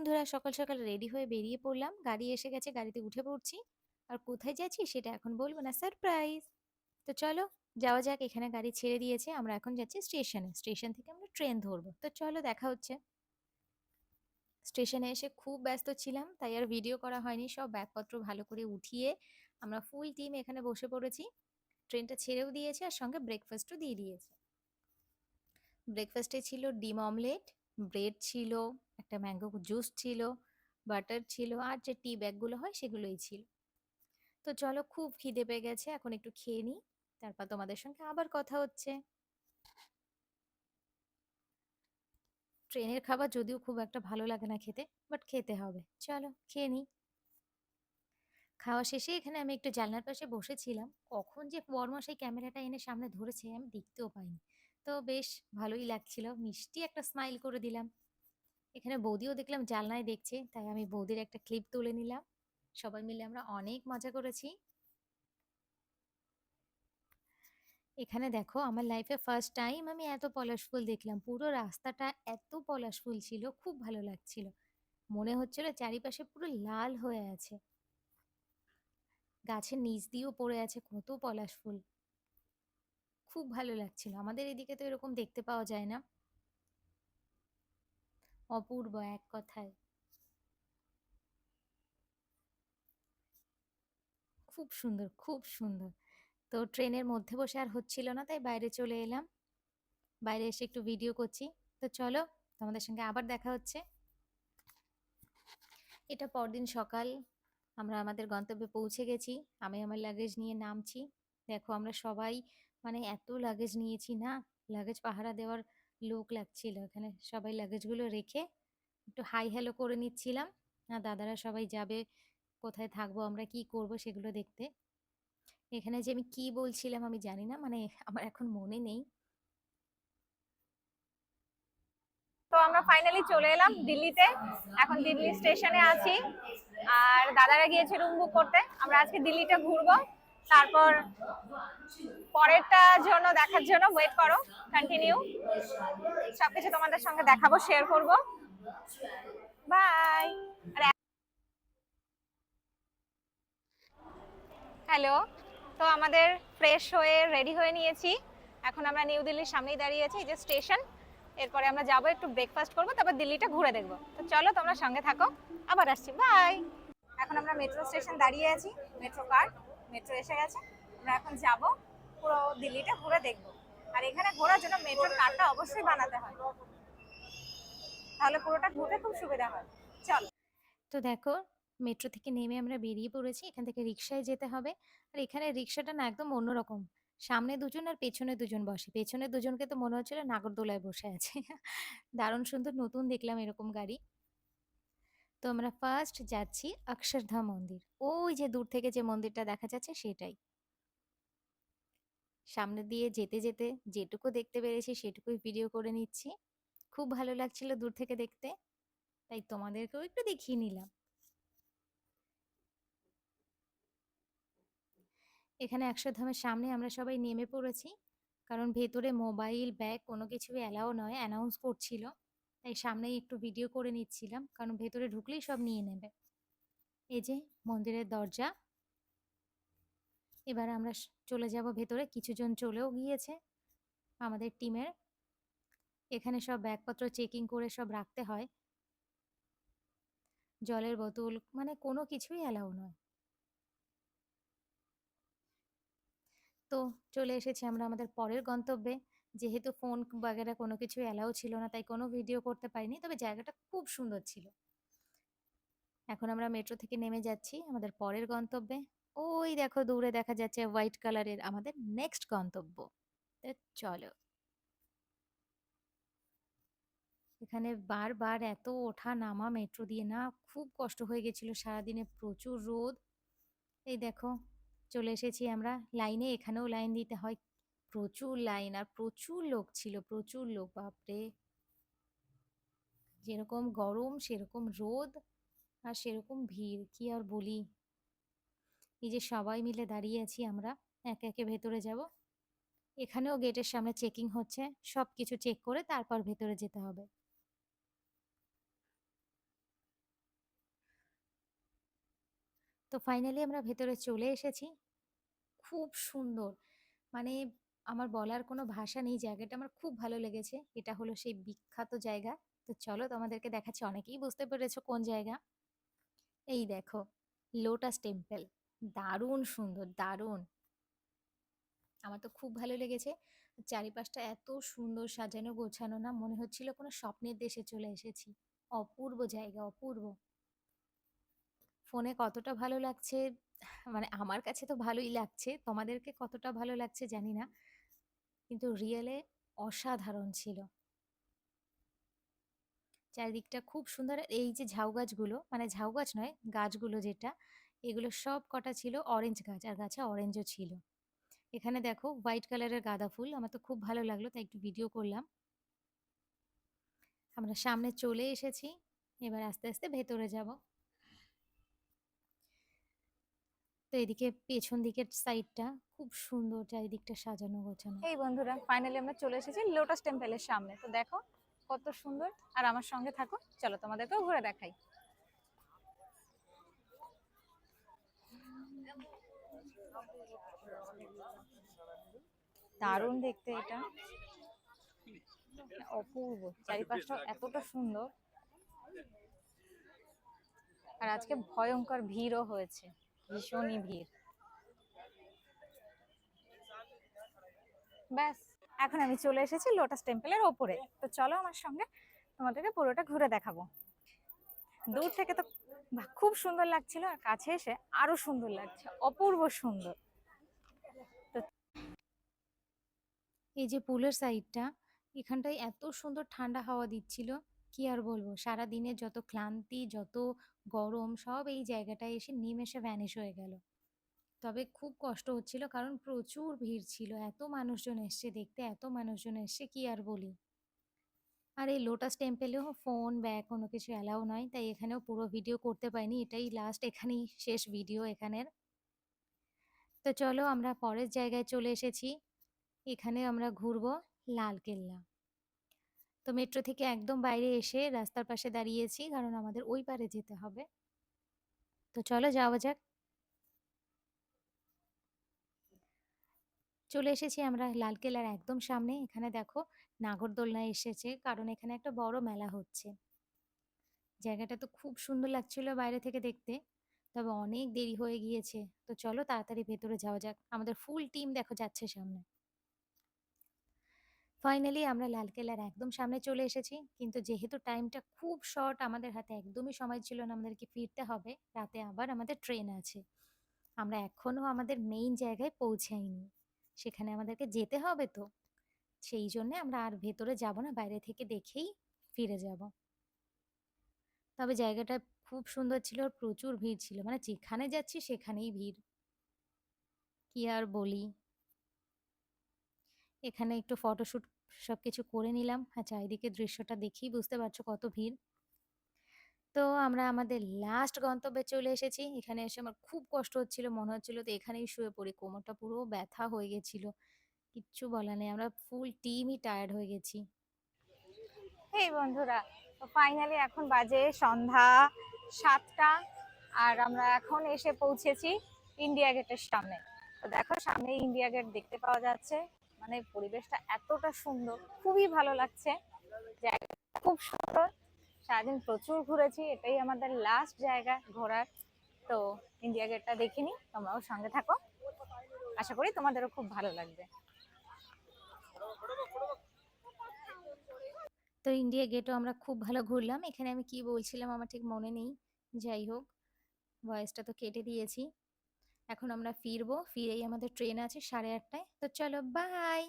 বন্ধুরা, সকাল সকাল রেডি হয়ে বেরিয়ে পড়লাম। গাড়ি এসে গেছে, গাড়িতে উঠে পড়ছি। আর কোথায় যাচ্ছি সেটা এখন বলব না, সারপ্রাইজ। তো চলো, যাওয়া যাক, এখানে গাড়ি ছেড়ে দিয়েছে। আমরা এখন যাচ্ছি স্টেশনে। স্টেশন থেকে আমরা ট্রেন ধরবো। তো চলো, দেখা হচ্ছে। স্টেশনে এসে খুব ব্যস্ত ছিলাম, তাই আর ভিডিও করা হয়নি। সব ব্যাগপত্র ভালো করে উঠিয়ে আমরা ফুল টিম এখানে বসে পড়েছি। ট্রেনটা ছেড়েও দিয়েছে আর সঙ্গে ব্রেকফাস্টও দিয়ে দিয়েছে। ব্রেকফাস্টে ছিল ডিম অমলেট ব্রেড ছিল একটা ম্যাঙ্গো জুস ছিল বাটার ছিল, আর যে টি ব্যাগগুলো হয় সেগুলোই ছিল। তো চলো খুব খিদে পেয়ে গেছে, এখন একটু খেয়ে নিই, তারপর তোমাদের সঙ্গে আবার কথা হচ্ছে। ট্রেনের খাবার যদিও খুব একটা ভালো লাগে না খেতে বাট খেতে হবে। চলো খেয়ে নিই। খাওয়া শেষে এখানে আমি একটু জানলার পাশে বসেছিলাম, কখন যে বরমশাই ক্যামেরাটা এনে সামনে ধরেছে আমি দেখতেও পাইনি। তো বেশ ভালোই লাগছিল, মিষ্টি একটা স্মাইল করে দিলাম। এখানে বৌদিও দেখলাম জানলায় দেখছে, তাই আমি বৌদির একটা ক্লিপ তুলে নিলাম। সবাই মিলে আমরা অনেক মজা করেছি। এখানে দেখো, আমার লাইফে ফার্স্ট টাইম আমি এত পলাশ ফুল দেখলাম। পুরো রাস্তাটা এত পলাশ ফুল ছিল, খুব ভালো লাগছিল। মনে হচ্ছিল চারিপাশে পুরো লাল হয়ে আছে। গাছের নিচ দিয়েও পড়ে আছে কত পলাশ ফুল। খুব ভালো লাগছিল। আমাদের এদিকে তো এরকম দেখতে পাওয়া যায় না। অপূর্ব এক কথায়। খুব সুন্দর খুব সুন্দর। তো ট্রেনের মধ্যে বসে আর হচ্ছিল না, তাই বাইরে চলে এলাম। বাইরে এসে একটু ভিডিও করছি। তো চলো, তোমাদের সঙ্গে আবার দেখা হচ্ছে। এটা পরদিন সকাল। আমরা আমাদের গন্তব্যে পৌঁছে গেছি। আমি আমার লাগেজ নিয়ে নামছি। দেখো আমরা সবাই মানে এত লাগেজ নিয়েছি না। লাগেজ পাহারা দেওয়ার লোক লাগছিল। এখানে সবাই লাগেজগুলো রেখে একটু হাই হ্যালো করে নিচ্ছিলাম। আর দাদারা সবাই যাবে, কোথায় থাকব, আমরা কি করব সেগুলো দেখতে। এখানে যে আমি কি বলছিলাম আমি জানি না মানে আমার এখন মনে নেই। তো আমরা ফাইনালি চলে এলাম দিল্লিতে। এখন দিল্লি স্টেশনে আছি। আর দাদারা গিয়েছে রুম বুক করতে। আমরা আজকে দিল্লিটা ঘুরবো। তারপর পরেরটা জন্য, দেখার জন্য ওয়েট করো কন্টিনিউ সবকিছু তোমাদের সঙ্গে দেখাবো শেয়ার করব। বাই হ্যালো তো আমাদের ফ্রেশ হয়ে রেডি হয়ে নিয়েছি। এখন আমরা নিউ দিল্লির সামনেই দাঁড়িয়ে আছি, এই যে স্টেশন এরপরে আমরা যাব, একটু ব্রেকফাস্ট করব, তারপর দিল্লিটা ঘুরে দেখব। তো চলো তোমরা সঙ্গে থাকো। আবার আসছি। বাই এখন আমরা মেট্রো স্টেশন দাঁড়িয়ে আছি মেট্রো কার্ড মেট্রো এসে গেছে। আমরা এখন যাব পুরো দিল্লিটা ঘুরে দেখব। আর এখানে ঘোরার জন্য মেট্রোর কার্ডটা অবশ্যই বানাতে হয়। তাহলে পুরোটা ঘুরতে খুব সুবিধা হয়। চলো। তো দেখো, মেট্রো থেকে নেমে আমরা বেরিয়ে পড়েছি, এখান থেকে রিক্সায় যেতে হবে। আর এখানে রিক্সাটা না একদম অন্যরকম। সামনে দুজন আর পেছনে দুজন বসে। পেছনে দুজনকে তো মনে হচ্ছিল নাগরদোলায় বসে আছে। দারুণ সুন্দর নতুন দেখলাম এরকম গাড়ি। তো আমরা ফার্স্ট যাচ্ছি অক্ষরধাম মন্দির। ওই যে দূর থেকে যে মন্দিরটা দেখা যাচ্ছে সেটাই। সামনে দিয়ে যেতে যেতে যেটুকু দেখতে পেরেছি সেটুকুই ভিডিও করে নিচ্ছি। খুব ভালো লাগছিল দূর থেকে দেখতে, তাই তোমাদেরকেও একটু দেখিয়ে নিলাম। এখানে অক্ষরধামের সামনে আমরা সবাই নেমে পড়েছি, কারণ ভেতরে মোবাইল ব্যাগ কোনো কিছুই অ্যালাও নয় অ্যানাউন্স করছিল। তাই সামনেই একটু ভিডিও করে নিচ্ছিলাম, কারণ ভেতরে ঢুকলেই সব নিয়ে নেবে। এই যে মন্দিরের দরজা। এবার আমরা চলে যাব ভেতরে, কিছুজন চলেও গিয়েছে আমাদের টিমের। এখানে সব ব্যাগপত্র চেকিং করে সব রাখতে হয়। জলের বোতল মানে কোনো কিছুই অ্যালাউ নয়। তো চলে এসেছি আমরা আমাদের পরের গন্তব্যে। যেহেতু ফোন বাগেরা কোনো কিছু অ্যালাউ ছিল না, তাই কোনো ভিডিও করতে পারিনি। তবে জায়গাটা খুব সুন্দর ছিল। এখন আমরা মেট্রো থেকে নেমে যাচ্ছি আমাদের পরের গন্তব্যে। ওই দেখো, দূরে দেখা যাচ্ছে হোয়াইট কালারের আমাদের নেক্সট গন্তব্য। চলো। এখানে বারবার এত ওঠা নামা মেট্রো দিয়ে না খুব কষ্ট হয়ে গেছিল। সারাদিনে প্রচুর রোদ। এই দেখো, চলে এসেছি আমরা। লাইনে এখানেও লাইন দিতে হয়। প্রচুর লাইন আর প্রচুর লোক ছিল, প্রচুর লোক, বাপরে যেরকম গরম, সেরকম রোদ আর সেরকম ভিড়, কি আর বলি এই যে সবাই মিলে দাঁড়িয়ে আছি আমরা, একে একে ভেতরে যাব এখানেও গেটের সামনে চেকিং হচ্ছে সব কিছু চেক করে তারপর ভেতরে যেতে হবে তো ফাইনালি আমরা ভেতরে চলে এসেছি। খুব সুন্দর। মানে আমার বলার কোনো ভাষা নেই। জায়গাটা আমার খুব ভালো লেগেছে। এটা হলো সেই বিখ্যাত জায়গা। তো চলো তোমাদেরকে দেখাচ্ছি। অনেকেই বুঝতে পেরেছ কোন জায়গা। এই দেখো লোটাস টেম্পল। দারুণ সুন্দর, দারুণ। আমার তো খুব ভালো লেগেছে। চারিপাশটা এত সুন্দর সাজানো গোছানো না মনে হচ্ছিল কোনো স্বপ্নের দেশে চলে এসেছি। অপূর্ব জায়গা, অপূর্ব। ফোনে কতটা ভালো লাগছে মানে আমার কাছে তো ভালোই লাগছে। তোমাদেরকে কতটা ভালো লাগছে জানি না। কিন্তু রিয়েলে অসাধারণ ছিল। চারিদিকটা খুব সুন্দর। এই যে ঝাউ গাছগুলো মানে ঝাউ গাছ নয়, গাছগুলো যেটা এগুলো সব কটা ছিল অরেঞ্জ গাছ আর গাছে অরেঞ্জও ছিল। এখানে দেখো হোয়াইট কালারের গাঁদা ফুল। আমার তো খুব ভালো লাগল তাই একটু ভিডিও করলাম। আমরা সামনে চলে এসেছি। এবার আস্তে, আস্তে ভেতরে যাব। তো এদিকে পেছন দিকের সাইডটা খুব সুন্দর চারিদিকটা সাজানো গোছানো। এই বন্ধুরা ফাইনালি আমরা চলে এসেছি লোটাস টেম্পলের সামনে। তো দেখো কত সুন্দর আর আমার সঙ্গে থাকো। চলো তোমাদেরকেও ঘুরে দেখাই। দারুণ দেখতে এটা। অপূর্ব। চারিপাশটা এতটা সুন্দর। আর আজকে ভয়ঙ্কর ভিড়ও হয়েছে। ভীষণই ভিড়। ব্যাস, এখন আমি চলে এসেছি লোটাস টেম্পলের ওপরে। তো চলো আমার সঙ্গে তোমাদেরকে পুরোটা ঘুরে দেখাবো। দূর থেকে তো! খুব সুন্দর লাগছিল, আর কাছে এসে আরও সুন্দর লাগছে। অপূর্ব সুন্দর। তো এই যে পুলের সাইডটা এখানটায় এত সুন্দর ঠান্ডা হাওয়া দিচ্ছিল কি আর বলব? সারা সারাদিনের যত ক্লান্তি, যত গরম, সব এই জায়গাটায় এসে নিমেষে ভ্যানিশ হয়ে গেল। তবে খুব কষ্ট হচ্ছিল কারণ প্রচুর ভিড় ছিল। এত মানুষজন এসছে দেখতে, এত মানুষজন এসছে কি আর বলি? আর এই লোটাস টেম্পেলেও ফোন ব্যাগ কোনো কিছু অ্যালাউ নয় তাই এখানেও পুরো ভিডিও করতে পারিনি। এটাই লাস্ট এখানেই শেষ ভিডিও এখানের। তো চলো আমরা পরের জায়গায় চলে এসেছি। এখানে আমরা ঘুরবো লালকেল্লা তো মেট্রো থেকে একদম বাইরে এসে রাস্তার পাশে দাঁড়িয়েছি, কারণ আমাদের ওই পারে যেতে হবে। তো চলো যাওয়া যাক। চলে এসেছি আমরা লালকেল্লার একদম সামনে। এখানে দেখো নাগরদোলনা এসেছে, কারণ এখানে একটা বড় মেলা হচ্ছে। জায়গাটা তো খুব সুন্দর লাগছিল বাইরে থেকে দেখতে, তবে অনেক দেরি হয়ে গিয়েছে। তো চলো তাড়াতাড়ি ভেতরে যাওয়া যাক। আমাদের ফুল টিম দেখো যাচ্ছে সামনে। ফাইনালি আমরা লালকেল্লার একদম সামনে চলে এসেছি। কিন্তু যেহেতু টাইমটা খুব শর্ট আমাদের হাতে একদমই সময় ছিল না আমাদেরকে ফিরতে হবে। রাতে আবার আমাদের ট্রেন আছে। আমরা এখনও আমাদের মেইন জায়গায় পৌঁছাইনি। সেখানে আমাদেরকে যেতে হবে তো। সেই জন্যে আমরা আর ভেতরে যাব না, বাইরে থেকে দেখেই ফিরে যাব। তবে জায়গাটা খুব সুন্দর ছিল, প্রচুর ভিড় ছিল। মানে যেখানে যাচ্ছি সেখানেই ভিড়। কি আর বলি? এখানে একটু ফটোশ্যুট সব কিছু করে নিলাম। আর চারিদিকে দৃশ্যটা দেখেই বুঝতে পারছ কত ভিড়। তো আমরা আমাদের লাস্ট গন্তব্যে চলে এসেছি। এখানে এসে আমার খুব কষ্ট হচ্ছিল, মনে হচ্ছিল তো এখানেই শুয়ে পড়ি। কোমরটা পুরো ব্যথা হয়ে গেছিল। কিচ্ছু বলা নেই, আমরা ফুল টিমই টায়ার্ড হয়ে গেছি। এই বন্ধুরা ফাইনালি এখন বাজে সন্ধ্যা সাতটা আর আমরা এখন এসে পৌঁছেছি ইন্ডিয়া গেটের সামনে। তো দেখো সামনে ইন্ডিয়া গেট দেখতে পাওয়া যাচ্ছে। মানে পরিবেশটা এতটা সুন্দর, খুবই ভালো লাগছে। জায়গাটা খুব সুন্দর। সারাদিন প্রচুর ঘুরেছি, এটাই আমাদের লাস্ট জায়গা ঘোরার। তো ইন্ডিয়া গেটটা দেখিনি, তোমরাও সঙ্গে থাকো। আশা করি তোমাদেরও খুব ভালো লাগবে। তো ইন্ডিয়া গেটও আমরা খুব ভালো ঘুরলাম। এখানে আমি কি বলছিলাম আমার ঠিক মনে নেই। যাই হোক ভয়েসটা তো কেটে দিয়েছি। এখন আমরা ফিরবো ফিরেই আমাদের ট্রেন আছে সাড়ে আটটায়। তো চলো বাই